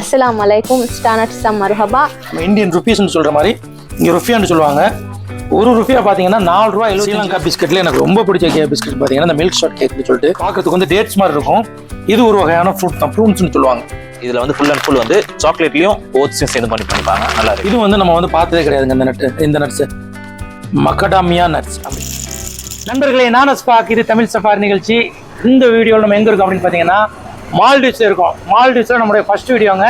அஸ்ஸலாமு அலைக்கும் ஸ்டானட் some மர்ஹபா. Indian ருபீஸ்னு சொல்கிற மாதிரி இங்கே ருஃபியான்னு சொல்லுவாங்க. ஒரு ருஃபியா பார்த்தீங்கன்னா நாலு ரூபா எழுபது ஸ்ரீலங்கா பிஸ்கெட்ல எனக்கு ரொம்ப பிடிச்ச கே பிஸ்கெட் பார்த்தீங்கன்னா இந்த மில்க் ஷாட் கேக்னு சொல்லிட்டு பார்க்கறதுக்கு வந்து டேட்ஸ் மாதிரி இருக்கும். இது ஒரு வகையான ஃப்ரூட் தான். ஃப்ரூட்ஸ்னு சொல்லுவாங்க. இதுல வந்து ஃபுல் அண்ட் ஃபுல் வந்து சாக்லேட்லயும் ஓட்ஸையும் சேர்ந்து பண்ணி பண்ணிப்பாங்க. நல்லா இருக்கு. இது வந்து நம்ம வந்து பார்த்ததே கிடையாதுங்க இந்த நட்டு இந்த நட்ஸ் மக்கடாமியா நட்ஸ் அப்படி நண்பர்களே நான் ஸ்பாக் இது தமிழ் சஃபாரி நிகழ்ச்சி. இந்த வீடியோவில் நம்ம எங்கே இருக்கோம் அப்படின்னு பார்த்தீங்கன்னா மால்டீவ்ஸில் இருக்கோம். மால்டிவ்ஸில் நம்முடைய ஃபர்ஸ்ட் வீடியோங்க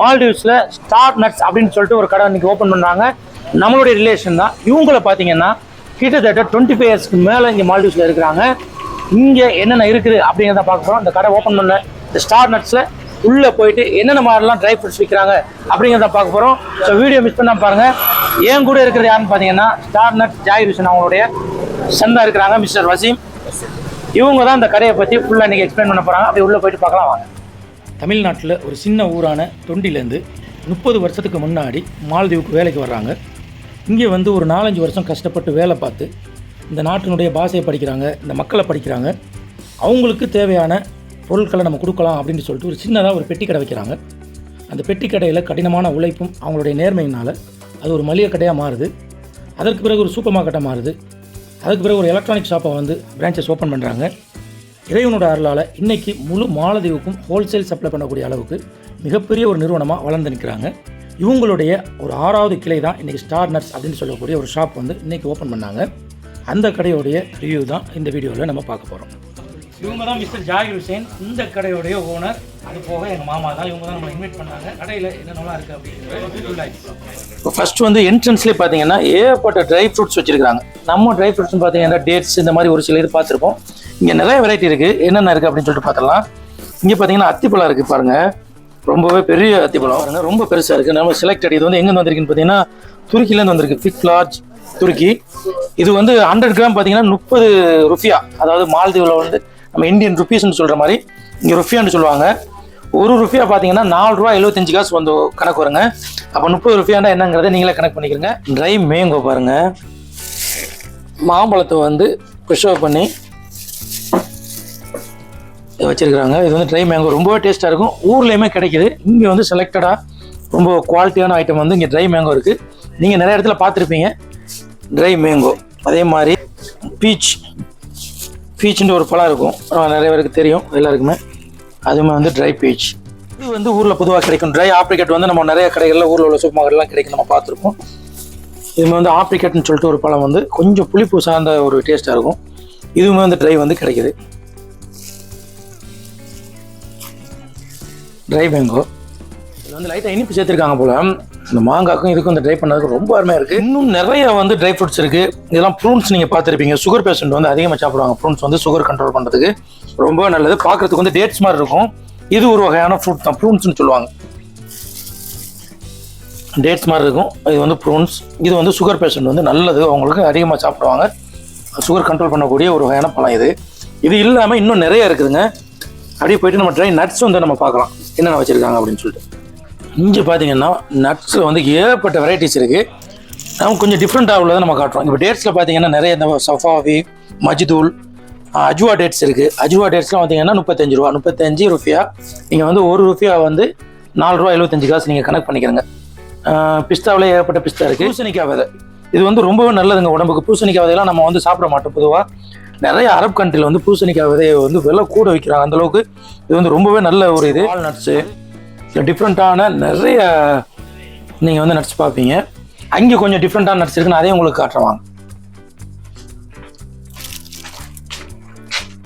மால்டிவ்ஸில் ஸ்டார் நட்ஸ் அப்படின்னு சொல்லிட்டு ஒரு கடை இன்றைக்கி ஓப்பன் பண்ணுறாங்க நம்மளுடைய ரிலேஷன் தான். இவங்கள பார்த்தீங்கன்னா கிட்டத்தட்ட டுவெண்ட்டி ஃபைவ் இயர்ஸ்க்கு மேலே இங்கே மால்டிவ்ஸில் இருக்கிறாங்க. இங்கே என்னென்ன இருக்குது அப்படிங்கிறத பார்க்க போகிறோம் இந்த கடை ஓப்பன் பண்ண இந்த ஸ்டார் நட்ஸில் உள்ளே போயிட்டு என்னென்ன மாதிரிலாம் ட்ரை ஃப்ரூட்ஸ் விற்கிறாங்க அப்படிங்கிறத பார்க்க போகிறோம் ஸோ வீடியோ மிஸ் பண்ணால் பாருங்கள் ஏன் கூட இருக்கிறது யாருன்னு பார்த்தீங்கன்னா ஸ்டார் நட் ஜாய் ருஷன் அவங்களுடைய சந்தா இருக்கிறாங்க மிஸ்டர் வசீம். இவங்க தான் இந்த கடையை பற்றி ஃபுல்லாக இன்றைக்கி எக்ஸ்பிளைன் பண்ண போகிறாங்க அப்படி உள்ளே போயிட்டு பார்க்கலாம் வாங்க. தமிழ்நாட்டில் ஒரு சின்ன ஊரான தொண்டிலேருந்து முப்பது வருஷத்துக்கு முன்னாடி மாலத்தீவுக்கு வேலைக்கு வர்றாங்க. இங்கே வந்து ஒரு நாலஞ்சு வருஷம் கஷ்டப்பட்டு வேலை பார்த்து இந்த நாட்டினுடைய பாஷையை படிக்கிறாங்க இந்த மக்களை படிக்கிறாங்க. அவங்களுக்கு தேவையான பொருட்களை நம்ம கொடுக்கலாம் அப்படின்னு சொல்லிட்டு ஒரு சின்னதாக ஒரு பெட்டி கடை வைக்கிறாங்க. அந்த பெட்டி கடையில் கடினமான உழைப்பும் அவங்களுடைய நேர்மையினால் அது ஒரு மளிகை கடையாக மாறுது. அதற்கு பிறகு ஒரு சூப்பர் மார்க்கெட்டாக மாறுது. அதுக்கு பிறகு ஒரு எலக்ட்ரானிக் ஷாப்பை வந்து பிரான்ச்சஸ் ஓப்பன் பண்ணுறாங்க இறைவனோட அருளால் இன்றைக்கி முழு மாலதீவுக்கும் ஹோல்சேல் சப்ளை பண்ணக்கூடிய அளவுக்கு மிகப்பெரிய ஒரு நிறுவனமாக வளர்ந்து நிற்கிறாங்க இவங்களுடைய ஒரு ஆறாவது கிளை தான் இன்றைக்கி ஸ்டார் நட்ஸ் அப்படின்னு சொல்லக்கூடிய ஒரு ஷாப் வந்து இன்றைக்கி ஓப்பன் பண்ணாங்க. அந்த கடையோடைய ரிவ்யூ தான் இந்த வீடியோவில் நம்ம பார்க்க போகிறோம் இவங்க தான் மிஸ்டர் ஜாகிர் ஹுசேன். இந்த கடையோடைய ஓனர் அது போக எங்கள் மாமா தான். இவங்க தான் நம்ம இன்வைட் பண்ணாங்க. கடையில் என்னென்னலாம் இருக்குது அப்படிங்கிறது இப்போ ஃபர்ஸ்ட் வந்து என்ட்ரன்ஸ்லேயே பார்த்தீங்கன்னா ஏகப்பட்ட ட்ரை ஃப்ரூட்ஸ் வச்சுருக்காங்க நம்ம ட்ரை ஃப்ரூட்ஸ்னு பார்த்தீங்கன்னா டேட்ஸ் இந்த மாதிரி ஒரு சில இது பார்த்துருப்போம். இங்கே நிறைய வெரைட்டி இருக்குது என்னென்ன இருக்குது அப்படின்னு சொல்லிட்டு பார்த்துடலாம். இங்கே பார்த்தீங்கன்னா அத்திப்பழம் இருக்குது பாருங்கள் ரொம்பவே பெரிய அத்திப்பழம் பாருங்கள் ரொம்ப பெருசாக இருக்குது நம்ம செலக்டட் இது வந்து எங்கேருந்து வந்திருக்குன்னு பார்த்தீங்கன்னா துருக்கிலேருந்து வந்திருக்கு. ஃபிக் லார்ஜ் துருக்கி. இது வந்து ஹண்ட்ரட் கிராம் பார்த்தீங்கன்னா முப்பது ருஃபியா அதாவது மால்தீவில் வந்து நம்ம இந்தியன் ருபீஸ்னு சொல்கிற மாதிரி இங்கே ருஃபியான்னு சொல்லுவாங்க. ஒரு ருஃபியா பார்த்தீங்கன்னா நாலு ரூபா எழுபத்தஞ்சு காசு வந்து கணக்கு வருங்க. அப்போ முப்பது ருஃபியானா என்னங்கிறத நீங்களே கணக்கு பண்ணிக்கிறங்க. ட்ரை மேங்கோ பாருங்க. மாம்பழத்தை வந்து ப்ரிஷர்வ் பண்ணி வச்சிருக்கிறாங்க. இது வந்து ட்ரை மேங்கோ ரொம்பவே டேஸ்ட்டாக இருக்கும். ஊர்லேயுமே கிடைக்குது. இங்கே வந்து செலக்டடாக ரொம்ப குவாலிட்டியான ஐட்டம் வந்து இங்கே ட்ரை மேங்கோ இருக்குது நீங்கள் நிறைய இடத்துல பார்த்துருப்பீங்க. ட்ரை மேங்கோ அதே மாதிரி பீச் பீச்சுன்ற ஒரு பழம் இருக்கும். நிறைய பேருக்கு தெரியும் எல்லாருக்குமே. அதுவுமே வந்து ட்ரை பீச் இது வந்து ஊரில் பொதுவாக கிடைக்கும். ட்ரை ஆப்ரிக்கட் வந்து நம்ம நிறைய கடைகளில் ஊரில் உள்ள சூப்பர் மார்க்கெட்லாம் கிடைக்கும். நம்ம பார்த்துருப்போம். இதுமே வந்து ஆப்ரிக்கட்னு சொல்லிட்டு ஒரு பழம் வந்து கொஞ்சம் புளிப்பு சார்ந்த ஒரு டேஸ்ட்டாக இருக்கும். இதுவுமே வந்து ட்ரை வந்து கிடைக்குது. ட்ரை மேங்கோ இது வந்து லைட்டாக இனிப்பு சேர்த்துருக்காங்க போல. இந்த மாங்காக்கும் இதுக்கும் இந்த ட்ரை பண்ணதுக்கு ரொம்ப அருமையாக இருக்குது இன்னும் நிறைய வந்து ட்ரை ஃப்ரூட்ஸ் இருக்குது இதெல்லாம் ப்ரூன்ஸ் நீங்கள் பார்த்துருப்பீங்க. சுகர் பேஷண்ட் வந்து அதிகமாக சாப்பிடுவாங்க. ப்ரூன்ஸ் வந்து சுகர் கண்ட்ரோல் பண்ணுறதுக்கு ரொம்ப நல்லது. பார்க்குறதுக்கு வந்து டேட்ஸ் மாதிரி இருக்கும். இது ஒரு வகையான ஃப்ரூட் தான். ப்ரூன்ஸ்னு சொல்லுவாங்க. டேட்ஸ் மாதிரி இருக்கும். இது வந்து ப்ரூன்ஸ் இது வந்து சுகர் பேஷண்ட் வந்து நல்லது. அவங்களுக்கு அதிகமாக சாப்பிடுவாங்க. சுகர் கண்ட்ரோல் பண்ணக்கூடிய ஒரு வகையான பழம் இது. இது இல்லாமல் இன்னும் நிறைய இருக்குதுங்க. அப்படியே போயிட்டு நம்ம ட்ரை நட்ஸ் வந்து நம்ம பார்க்கலாம். என்னென்ன வச்சுருக்காங்க அப்படின்னு சொல்லிட்டு. இங்கே பார்த்தீங்கன்னா நட்ஸில் வந்து ஏகப்பட்ட வெரைட்டிஸ் இருக்குது நம்ம கொஞ்சம் டிஃப்ரெண்ட்டாக உள்ளதை நம்ம காட்டுறோம். இப்போ டேட்ஸில் பார்த்தீங்கன்னா நிறைய இந்த சஃபாவி மஜ்தூல் அஜுவா டேட்ஸ் இருக்குது அஜுவா டேட்ஸ்லாம் பார்த்தீங்கன்னா முப்பத்தஞ்சு ரூபா. முப்பத்தஞ்சு ருபியா நீங்கள் வந்து ஒரு ருபியா வந்து நாலு ரூபா எழுபத்தஞ்சு காசு நீங்கள் கணக்கு பண்ணிக்கிறங்க. பிஸ்தாவில் ஏகப்பட்ட பிஸ்தா இருக்குது பூசணிக்காய் விதை. இது வந்து ரொம்பவே நல்லதுங்க உடம்புக்கு. பூசணிக்காய் விதையெல்லாம் நம்ம வந்து சாப்பிட மாட்டோம் பொதுவாக நிறைய அரப் கண்ட்ரியில் வந்து பூசணிக்காய் விதையை வந்து விலை கூட விற்கிறாங்க. அந்த அளவுக்கு இது வந்து ரொம்பவே நல்ல ஒரு இது. வால்நட்ஸு டிஃப்ரெண்ட்டான நிறைய நீங்கள் வந்து நட்ஸ் பார்ப்பீங்க. அங்கே கொஞ்சம் டிஃப்ரெண்ட்டான நட்ஸ் இருக்குன்னு அதையும் உங்களுக்கு காட்டுறவாங்க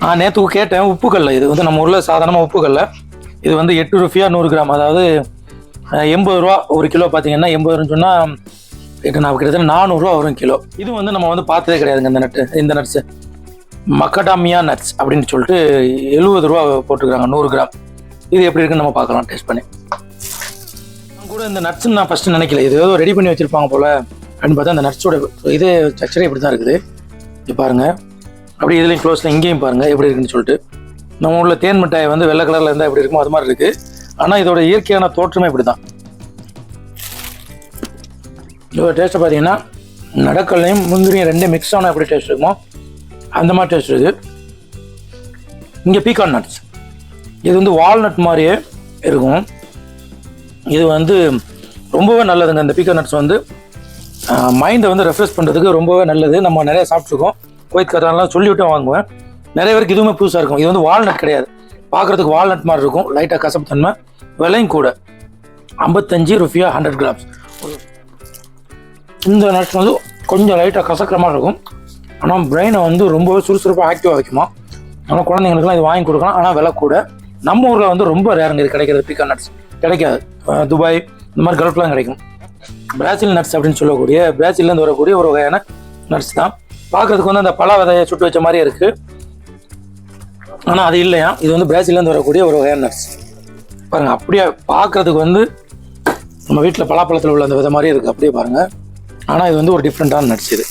நான் நேற்று கேட்டேன். உப்புக்கல்ல இது வந்து நம்ம ஊரில் சாதாரணமாக உப்புக்கல்ல. இது வந்து எட்டு ரூபியா நூறு கிராம். அதாவது எண்பது ரூபா ஒரு கிலோ பார்த்தீங்கன்னா எண்பது ரூபான்னு சொன்னால் எட்டு நான் கிட்டத்தட்ட நானூறுரூவா வரும் கிலோ. இது வந்து நம்ம வந்து பார்த்ததே கிடையாதுங்க இந்த நட்டு இந்த நட்ஸு மக்கடாமியா நட்ஸ் அப்படின்னு சொல்லிட்டு எழுபது ரூபா போட்டுருக்காங்க நூறு கிராம். இது எப்படி இருக்குன்னு நம்ம பார்க்கலாம் டேஸ்ட் பண்ணி. கூட இந்த நட்ஸ்ன்னு நான் ஃபஸ்ட்டு நினைக்கல. இது ஏதோ ரெடி பண்ணி வச்சுருப்பாங்க போல். அப்படின்னு பார்த்தா அந்த நட்ஸோட இதே ஸ்ட்ரக்சரே இப்படி தான் இருக்குது. இது பாருங்கள் அப்படி இதுலேயும் க்ளோஸில் இங்கேயும் பாருங்கள் எப்படி இருக்குன்னு சொல்லிட்டு. நம்ம ஊரில் தேன் மிட்டாய் வந்து வெள்ளை கலரில் இருந்தால் எப்படி இருக்குமோ அது மாதிரி இருக்குது ஆனால் இதோட இயற்கையான தோற்றமே இப்படி தான் இதோட டேஸ்ட்டை பார்த்தீங்கன்னா நடக்கல்லையும் முந்திரியும் ரெண்டும் மிக்ஸ் ஆனால் எப்படி டேஸ்ட் இருக்குமோ அந்த மாதிரி டேஸ்ட் இருக்குது. இங்கே பீகான் நட்ஸ் இது வந்து வால்நட் மாதிரியே இருக்கும். இது வந்து ரொம்பவே நல்லதுங்க. இந்த பீக்கர் நட்ஸ் வந்து மைண்டை வந்து ரெஃப்ரெஷ் பண்ணுறதுக்கு ரொம்பவே நல்லது. நம்ம நிறைய சாப்பிட்ருக்கோம் கோயத் கட்டாலாம் சொல்லிவிட்டு வாங்குவேன். நிறைய பேருக்கு இதுவுமே புதுசாக இருக்கும். இது வந்து வால்நட் கிடையாது. பார்க்குறதுக்கு வால்நட் மாதிரி இருக்கும். லைட்டாக கசப்பு தன்மை. விலையும் கூட ஐம்பத்தஞ்சு ருபியா ஹண்ட்ரட் கிராம்ஸ் இந்த நட்ஸ் வந்து கொஞ்சம் லைட்டாக கசக்கிற மாதிரி இருக்கும். ஆனால் பிரெயினை வந்து ரொம்பவே சுறுசுறுப்பாக ஆக்டிவாக வைக்குமா? ஆனால் குழந்தைங்களுக்குலாம் இது வாங்கி கொடுக்கலாம். ஆனால் விலை கூட. நம்ம ஊரில் வந்து ரொம்ப ரேருங்க இது கிடைக்கிறது பீக்கா நட்ஸ் கிடைக்காது. துபாய் இந்த மாதிரி கல்ஃப்லாம் கிடைக்கும். பிராசில் நட்ஸ் அப்படின்னு சொல்லக்கூடிய பிராசிலேருந்து வரக்கூடிய ஒரு வகையான நட்ஸ் தான். பார்க்கறதுக்கு வந்து அந்த பல விதையை சுட்டு வச்ச மாதிரியே இருக்குது ஆனால் அது இல்லையா? இது வந்து பிராசிலேருந்து வரக்கூடிய ஒரு வகையான நட்ஸ் பாருங்கள் அப்படியே பார்க்கறதுக்கு வந்து நம்ம வீட்டில் பலாப்பழத்தில் உள்ள அந்த விதை மாதிரியே இருக்குது அப்படியே பாருங்கள் ஆனால் இது வந்து ஒரு டிஃப்ரெண்ட்டான நட்ஸ் இது.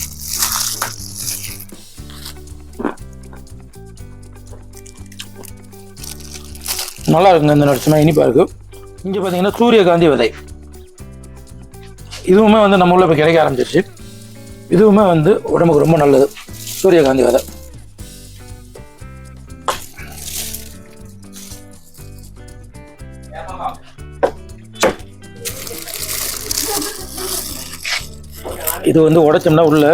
நல்லா இருக்குங்க இந்த நட்ஸ்னா இனிப்பாக இருக்குது இங்கே பார்த்தீங்கன்னா சூரியகாந்தி விதை. இதுவுமே வந்து நம்ம ஊரில் இப்போ கிடைக்க ஆரம்பிச்சிருச்சு. இதுவுமே வந்து உடம்புக்கு ரொம்ப நல்லது. சூரியகாந்தி விதை. இது வந்து உடைச்சோம்னா உள்ள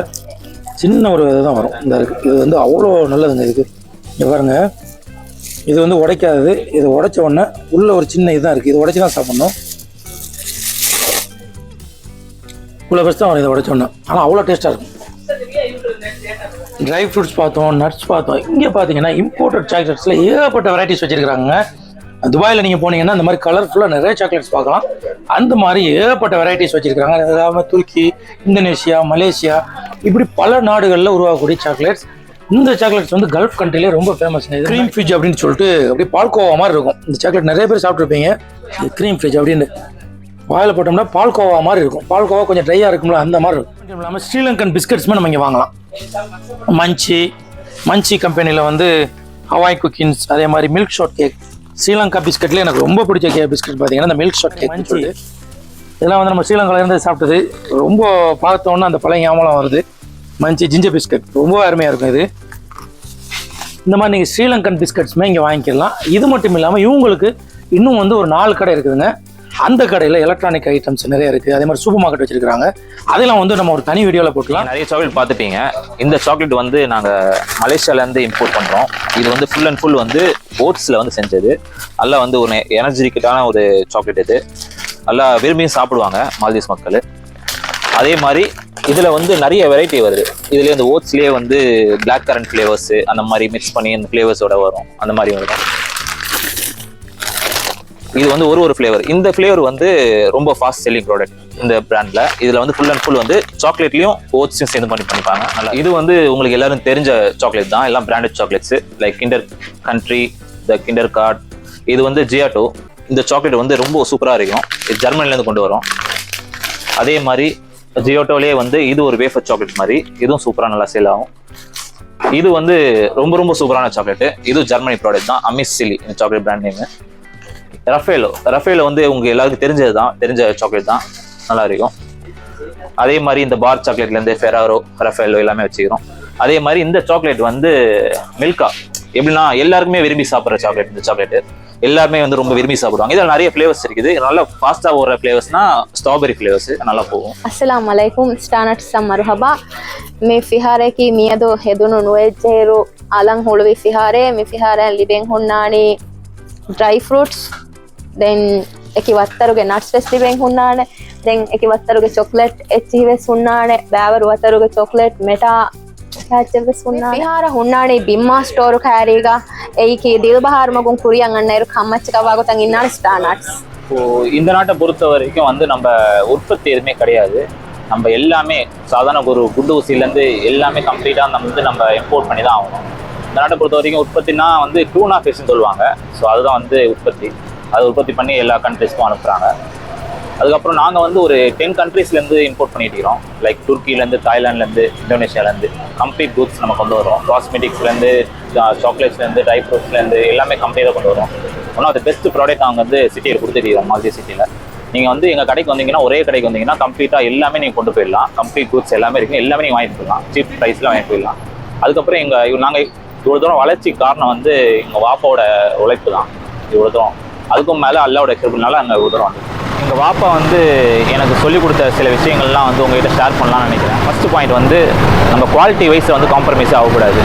சின்ன ஒரு விதை தான் வரும். இந்த இருக்குது இது வந்து அவ்வளோ நல்லதுங்க இதுக்கு. இங்கே பாருங்க. இது வந்து உடைக்காதது. இது உடைச்ச உடனே உள்ளே ஒரு சின்ன இதுதான் இருக்குது இது உடைச்சி தான் சாப்பிட்ணும். இவ்வளோ பெருசு தான் வரும் இதை உடைச்ச உடனே. ஆனால் அவ்வளோ டேஸ்ட்டாக இருக்கும். ட்ரை ஃப்ரூட்ஸ் பார்த்தோம் நட்ஸ் பார்த்தோம். இங்கே பார்த்தீங்கன்னா இம்போர்ட்டட் சாக்லேட்ஸில் ஏகப்பட்ட வெரைட்டிஸ் வச்சுருக்காங்க துபாயில் நீங்கள் போனீங்கன்னா இந்த மாதிரி கலர்ஃபுல்லாக நிறைய சாக்லேட்ஸ் பார்க்கலாம். அந்த மாதிரி ஏகப்பட்ட வெரைட்டிஸ் வச்சுருக்காங்க அதாவது துருக்கி இந்தோனேஷியா மலேசியா இப்படி பல நாடுகளில் உருவாகக்கூடிய சாக்லேட்ஸ் இந்த சாக்லேட்ஸ் வந்து கல்ஃப் கண்ட்ரிலே ரொம்ப ஃபேமஸ் க்ரீம் ஃபிஜ் அப்படின்னு சொல்லிட்டு அப்படியே பால்கோவா மாதிரி இருக்கும். இந்த சாக்லேட் நிறைய பேர் சாப்பிட்ருப்பீங்க க்ரீம் ஃபிஜ் அப்படின்னு. வாயில் போட்டோம்னா பால்கோவா மாதிரி இருக்கும். பால்கோவா கொஞ்சம் ட்ரையாக இருக்கும்ல அந்த மாதிரி இருக்கும். இல்லாமல் ஸ்ரீலங்கன் பிஸ்கட்ஸுமே நம்ம இங்கே வாங்கலாம். மஞ்சி மஞ்சி கம்பெனியில் வந்து ஹவாய் குக்கின்ஸ் அதே மாதிரி மில்க் ஷாட் கேக் ஸ்ரீலங்கா பிஸ்கட்லேயே எனக்கு ரொம்ப பிடிச்ச கே பிஸ்கட் பார்த்தீங்கன்னா இந்த மில்க் ஷாட் கேக் இதெல்லாம் வந்து நம்ம ஸ்ரீலங்கால இருந்து சாப்பிட்டது. ரொம்ப பார்த்தோன்னே அந்த பழைய ஞாபகம் வருது. மஞ்சி ஜிஞ்சர் பிஸ்கட் ரொம்ப அருமையாக இருக்கும் இது. இந்த மாதிரி நீங்கள் ஸ்ரீலங்கன் பிஸ்கட்ஸுமே இங்கே வாங்கிக்கலாம். இது மட்டும் இல்லாமல் இவங்களுக்கு இன்னும் வந்து ஒரு நாலு கடை இருக்குதுங்க. அந்த கடையில் எலக்ட்ரானிக் ஐட்டம்ஸ் நிறைய இருக்குது அதே மாதிரி சூப்பர் மார்க்கெட் வச்சிருக்காங்க அதெல்லாம் வந்து நம்ம ஒரு தனி வீடியோவில் போட்டுக்கலாம். நிறைய சாக்லேட் பார்த்துப்பீங்க இந்த சாக்லேட் வந்து நாங்கள் மலேசியாலேருந்து இம்போர்ட் பண்ணுறோம் இது வந்து ஃபுல் அண்ட் ஃபுல் வந்து ஓட்ஸில் வந்து செஞ்சது. நல்லா வந்து ஒரு எனர்ஜெட்டிக்கான ஒரு சாக்லேட் இது. நல்லா விரும்பியும் சாப்பிடுவாங்க மால்தீவ்ஸ் மக்கள். அதே மாதிரி இதில் வந்து நிறைய வெரைட்டி வருது. இதுலேயே இந்த ஓட்ஸ்லேயே வந்து பிளாக் கரண்ட் ஃப்ளேவர்ஸு அந்த மாதிரி மிக்ஸ் பண்ணி அந்த ஃப்ளேவர்ஸோட வரும். அந்த மாதிரி வரும். இது வந்து ஒரு ஒரு ஃப்ளேவர் இந்த ஃப்ளேவர் வந்து ரொம்ப ஃபாஸ்ட் செல்லிங் ப்ராடக்ட் இந்த பிராண்டில் இதில் வந்து ஃபுல் அண்ட் ஃபுல் வந்து சாக்லேட்லையும் ஓட்ஸையும் சேர்ந்து பண்ணி பண்ணிப்பாங்க. நல்லா இது வந்து உங்களுக்கு எல்லாரும் தெரிஞ்ச சாக்லேட் தான். எல்லாம் branded chocolates like Kinder country the Kinder card இது வந்து ஜியாட்டோ இந்த சாக்லேட் வந்து ரொம்ப சூப்பராக இருக்கும். இது ஜெர்மனிலேருந்து கொண்டு வரோம். அதே மாதிரி ஜியோட்டோலேயே வந்து இது ஒரு வேஃபர் சாக்லேட் மாதிரி. இதுவும் சூப்பரா நல்லா சேல் ஆகும். இது வந்து ரொம்ப ரொம்ப சூப்பரான சாக்லேட் இது ஜெர்மனி ப்ராடக்ட் தான். அமிஸ் சிலி இந்த chocolate brand name Raffaello Raffaello வந்து உங்க எல்லாருக்கும் தெரிஞ்சது தான். தெரிஞ்ச சாக்லேட் தான். நல்லா இருக்கும். அதே மாதிரி இந்த பார் சாக்லேட்லேருந்து ஃபெராரோ ரஃபேலோ எல்லாமே வச்சுக்கிறோம். அதே மாதிரி இந்த சாக்லேட் வந்து மில்கா எப்படின்னா எல்லாருக்குமே விரும்பி சாப்பிட்ற சாக்லேட் இந்த சாக்லேட் எல்லாருமே வந்து ரொம்ப விரும்பி சாப்பிடுவாங்க. இதில் நிறைய ஃப்ளேவர்ஸ் இருக்குது. நல்லா ஃபாஸ்ட்டாக போகிற ஃப்ளேவர்ஸ்னா ஸ்ட்ராபெரி ஃப்ளேவர்ஸ் நல்லா போகும். அஸ்லாம் வலைக்கும் ஸ்டானட் சம் மருஹபா மி ஃபிஹாரே கி மியதோ ஹெதுனு நுவேஜேரு அலங் ஹுழுவி ஃபிஹாரே மி ஃபிஹாரே லிபெங் ஹுன்னானி ட்ரை ஃப்ரூட்ஸ் தென் எக்கி ವತ್ತರುಗೆ ನಟ್ಸ್ ವೆಸ್ ದಿವೆಂಗ್ ಹುಣ್ಣಾಣೆ தென் ಎಕಿ ವತ್ತರುಗೆ சாக்லேட் எச்சி வெஸ் ಹುಣ್ಣಾಣೆ ಬ್ಯಾವರು ವತ್ತರುಗೆ சாக்லேட் மெட்டா ಿಹಾರ ಹುಣ್ಣಾಣಿ ಬಿಮ್ಮಾ ಸ್ಟೋರು ಖಾರೀಗ ಏಕಿ ದಿಲ್ಬಹಾರ್ ಮಗುನ್ ಕುರಿ ಅಂಗಣ್ಣರು ಕಮ್ಮಚ್ಚಕವಾಗುತ್ತಂಗ ಇನ್ನಾಣ ಸ್ಟಾರ್ ನಾಟ್ಸ್ ஸோ இந்த நாட்டை பொறுத்த வரைக்கும் வந்து நம்ம உற்பத்தி எதுவுமே கிடையாது நம்ம எல்லாமே சாதாரண ஒரு குண்டு ஊசிலேருந்து எல்லாமே கம்ப்ளீட்டாக நம்ம வந்து நம்ம இம்போர்ட் பண்ணி தான் ஆகணும் இந்த நாட்டை பொறுத்த வரைக்கும் உற்பத்தினா வந்து டூனா ஃபிஷ்னு சொல்லுவாங்க ஸோ அதுதான் வந்து உற்பத்தி அது உற்பத்தி பண்ணி எல்லா கண்ட்ரிஸ்க்கும் அனுப்புகிறாங்க அதுக்கப்புறம் நாங்கள் வந்து ஒரு டென் கண்ட்ரீஸ்லேருந்து இம்போர்ட் பண்ணிட்டு இருக்கிறோம் லைக் துருக்கிலேருந்து தாய்லாண்ட்லேருந்து இந்தோனேஷியாலேருந்து கம்ப்ளீட் குட்ஸ் நம்ம கொண்டு வரோம் காஸ்மெட்டிக்ஸ்லேருந்து சாக்லேட்ஸ்லேருந்து ட்ரை ஃப்ரூட்ஸ்லேருந்து எல்லாமே கம்ப்ளீட்டாக கொண்டு வரோம் one of the best product நாங்கள் வந்து சிட்டியில் கொடுத்துருக்கோம் மால்தி சிட்டியில் நீங்கள் வந்து எங்கள் கடைக்கு வந்தீங்கன்னா ஒரே கடைக்கு வந்தீங்கன்னா கம்ப்ளீட்டாக எல்லாமே நீங்கள் கொண்டு போயிடலாம். கம்ப்ளீட் குட்ஸ் எல்லாமே இருக்குது எல்லாமே நீங்கள் வாங்கிட்டு போயிடலாம். சீப் ப்ரைஸில் வாங்கிட்டு போயிடலாம். அதுக்கப்புறம் எங்கள் நாங்கள் இவ்வளோ தூரம் வளர்ச்சி காரணம் வந்து எங்கள் வாப்பாவோட உழைப்பு தான். இவ்வளோ தூரம். அதுக்கும் மேலே அல்லாவோட கிருப்பினால அங்கே இவ்வளோ தூரம் வந்து எங்கள் வாப்பா வந்து எனக்கு சொல்லிக் கொடுத்த சில விஷயங்கள்லாம் வந்து உங்ககிட்ட ஷேர் பண்ணலாம்னு நினைக்கிறேன். ஃபர்ஸ்ட் பாயிண்ட் வந்து நம்ம குவாலிட்டி வைஸ் வந்து காம்ப்ரமைஸ் ஆகக்கூடாது.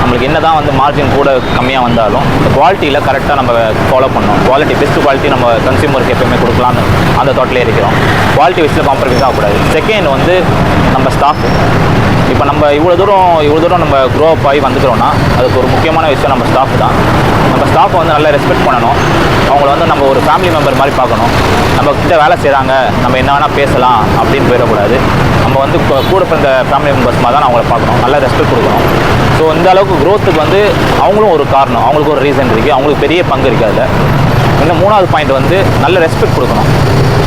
நம்மளுக்கு என்ன தான் வந்து மார்ஜின் கூட கம்மியாக வந்தாலும் இந்த குவாலிட்டியில் கரெக்டாக நம்ம ஃபாலோ பண்ணணும். குவாலிட்டி பெஸ்ட் குவாலிட்டி நம்ம கன்சியூமருக்கு எப்பயுமே கொடுக்கலாம்னு அந்த தோட்டிலே இருக்கிறோம். குவாலிட்டி வைஸில் காம்ப்ரமைஸ் ஆகக்கூடாது. செகண்ட் வந்து நம்ம ஸ்டாஃப் இப்போ நம்ம இவ்வளோ தூரம் இவ்வளோ தூரம் நம்ம க்ரோ அப் ஆகி வந்துக்கிறோன்னா அதுக்கு ஒரு முக்கியமான விஷயம் நம்ம ஸ்டாஃப் தான். நம்ம ஸ்டாஃப் வந்து நல்லா ரெஸ்பெக்ட் பண்ணணும். அவங்கள வந்து நம்ம ஒரு ஃபேமிலி மெம்பர் மாதிரி பார்க்கணும். நம்ம கிட்ட வேலை செய்கிறாங்க நம்ம என்ன வேணால் பேசலாம் அப்படின்னு போயிடக்கூடாது. நம்ம வந்து கூட பிறந்த ஃபேமிலி மெம்பர்ஸ் மாதிரி தான் அவங்கள பார்க்கணும். நல்லா ரெஸ்பெக்ட் கொடுக்கணும். ஸோ இந்த அளவுக்கு க்ரோத்துக்கு வந்து அவங்களும் ஒரு காரணம். அவங்களுக்கு ஒரு ரீசன் இருக்குது அவங்களுக்கு பெரிய பங்கு இருக்குது அதில். இன்னும் மூணாவது பாயிண்ட் வந்து நல்ல ரெஸ்பெக்ட் கொடுக்கணும்.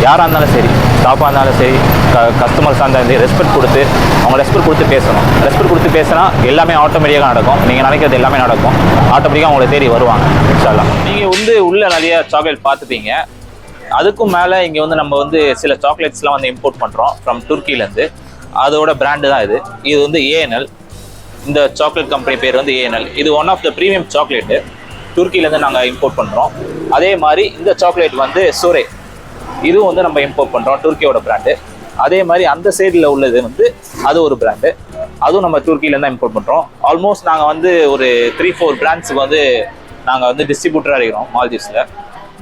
யாராக இருந்தாலும் சரி ஸ்டாஃபாக இருந்தாலும் சரி க கஸ்டமர்ஸாக இருந்தாலும் சரி ரெஸ்பெக்ட் கொடுத்து அவங்க ரெஸ்பெக்ட் கொடுத்து பேசணும். ரெஸ்பெக்ட் கொடுத்து பேசினா எல்லாமே ஆட்டோமேட்டிக்காக நடக்கும். நீங்கள் நினைக்கிறது எல்லாமே நடக்கும். ஆட்டோமேட்டிக்காக அவங்களை தேடி வருவாங்க இன்ஷால்லாம் நீங்கள் வந்து உள்ளே நிறைய சாக்லேட் பார்த்துப்பீங்க. அதுக்கும் மேலே இங்கே வந்து நம்ம வந்து சில சாக்லேட்ஸ்லாம் வந்து இம்போர்ட் பண்ணுறோம் ஃப்ரம் துருக்கியிலேருந்து. அதோட பிராண்டு தான் இது. இது வந்து ஏஎன்எல் இந்த சாக்லேட் கம்பெனி பேர் வந்து ஏஎன்எல் இது one of the premium chocolate துருக்கியிலேருந்து நாங்கள் இம்போர்ட் பண்ணுறோம் அதே மாதிரி இந்த சாக்லேட் வந்து சுரே இதுவும் வந்து நம்ம இம்போர்ட் பண்ணுறோம் துருக்கியோட பிராண்டு அதே மாதிரி அந்த சைடில் உள்ளது வந்து அது ஒரு பிராண்டு அதுவும் நம்ம துருக்கியிலேருந்து தான் இம்போர்ட் பண்ணுறோம் ஆல்மோஸ்ட் நாங்கள் வந்து ஒரு த்ரீ ஃபோர் பிராண்ட்ஸுக்கு வந்து நாங்கள் வந்து டிஸ்ட்ரிபியூட்டராக இருக்கிறோம் மால்தீவ்ஸில்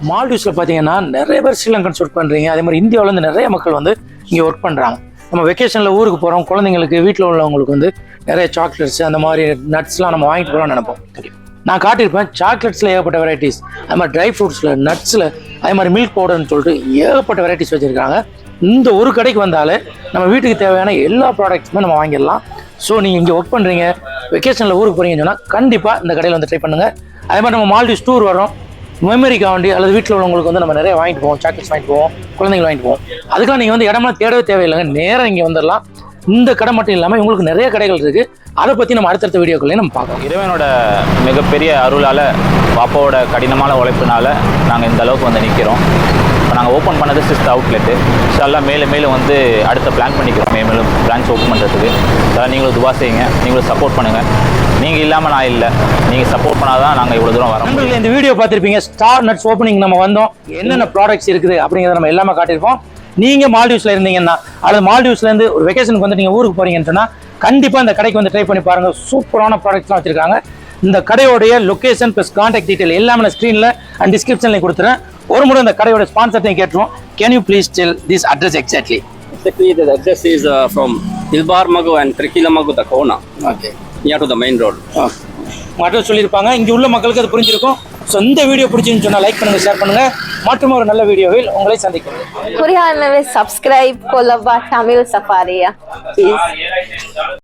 மால்டீவ்ஸில் பார்த்தீங்கன்னா நிறைய பேர் ஸ்ரீலங்கன்ஸ் ஒர்க் பண்ணுறீங்க அதே மாதிரி இந்தியாவிலேருந்து நிறைய மக்கள் வந்து இங்கே ஒர்க் பண்ணுறாங்க நம்ம வெக்கேஷனில் ஊருக்கு போகிறோம் குழந்தைங்களுக்கு வீட்டில் உள்ளவங்களுக்கு வந்து நிறைய சாக்லேட்ஸ் அந்த மாதிரி நட்ஸ்லாம் நம்ம வாங்கிட்டு போகிறோம்னு நினைப்போம். நான் காட்டியிருப்பேன் சாக்லேட்ஸில் ஏகப்பட்ட வெரைட்டிஸ் அது மாதிரி ட்ரை ஃப்ரூட்ஸில் நட்ஸில் அதே மாதிரி மில்க் பவுடர்னு சொல்லிட்டு ஏகப்பட்ட வெரைட்டிஸ் வச்சுருக்காங்க இந்த ஒரு கடைக்கு வந்தாலே நம்ம வீட்டுக்கு தேவையான எல்லா ப்ராடக்ட்ஸுமே நம்ம வாங்கிடலாம். ஸோ நீங்கள் இங்கே ஒர்க் பண்ணுறீங்க வெக்கேஷனில் ஊருக்கு போகிறீங்கன்னு சொன்னால் கண்டிப்பாக இந்த கடையில் வந்து ட்ரை பண்ணுங்கள் அதே மாதிரி நம்ம மால்டி டூர் வரோம் மெமரிக்காக வேண்டி அல்லது வீட்டில் உள்ளவங்களுக்கு வந்து நம்ம நிறைய வாங்கிட்டு போவோம் சாக்லேட்ஸ் வாங்கிட்டு போவோம் குழந்தைங்க வாங்கிட்டு போவோம். அதுக்காக நீங்கள் வந்து இடமெல்லாம் தேடவே தேவையில்லைங்க. நேராக இங்கே வந்துடலாம். இந்த கடை மட்டும் இல்லாமல் உங்களுக்கு நிறைய கடைகள் இருக்குது அதை பற்றி நம்ம அடுத்தடுத்த வீடியோக்குள்ளேயே நம்ம பார்க்கலாம். இறைவனோட மிகப்பெரிய அருளால் பாப்பாவோட கடினமான உழைப்பினால நாங்கள் இந்த அளவுக்கு வந்து நிற்கிறோம் இப்போ நாங்கள் ஓப்பன் பண்ணது சிக்ஸ்த் அவுட்லெட்டு எல்லாம் மேலும் மேலும் வந்து அடுத்த பிளான் பண்ணிக்கிறோம். மே மேலும் பிரான்ச் ஓப்பன் பண்ணுறதுக்கு அதெல்லாம் நீங்களும் துவா செய்யுங்க. நீங்களும் சப்போர்ட் பண்ணுங்கள் நீங்கள் இல்லாமல் நான் இல்லை. நீங்கள் சப்போர்ட் பண்ணாதான் நாங்கள் இவ்வளோ தூரம் வரோம். நண்பர்களே இந்த வீடியோ பார்த்துருப்பீங்க. ஸ்டார் நட்ஸ் ஓப்பனிங் நம்ம வந்தோம். என்னென்ன ப்ராடக்ட்ஸ் இருக்குது அப்படிங்கிறத நம்ம எல்லாமே காட்டியிருப்போம் நீங்கள் மால்டீவ்ஸில் இருந்தீங்கன்னா அல்லது மால்டீவ்ஸ்லேருந்து ஒரு வெக்கேஷனுக்கு வந்து நீங்கள் ஊருக்கு போகிறீங்கன்னு சொன்னால் கண்டிப்பாக இந்த கடைக்கு வந்து ட்ரை பண்ணி பாருங்கள் சூப்பரான ப்ராடக்ட்ஸ்லாம் வச்சுருக்காங்க. இந்த கடையோடைய லொகேஷன் ப்ளஸ் கான்டாக்ட் டீட்டெயில் எல்லாமே நான் ஸ்க்ரீனில் அண்ட் டிஸ்கிரிப்ஷனில் கொடுத்துறேன். ஒரு முறை இந்த கடையோட ஸ்பான்சர்ட்டையும் கேட்டுருவோம். Can you please tell this address exactly Basically, the address is uh, from Ilbar Magu and Trikilamagu, the okay near to the main road. மட்டும் சொல்லியிருப்பாங்க. இங்கே உள்ள மக்களுக்கு அது புரிஞ்சிருக்கும். ஸோ இந்த வீடியோ பிடிச்சிருந்து சொன்னால் லைக் பண்ணுங்கள் ஷேர் பண்ணுங்கள் மற்றும் ஒரு நல்ல வீடியோவில் உங்களை சந்திக்கிறேன். Subscribe subscribe Kolaba Tamil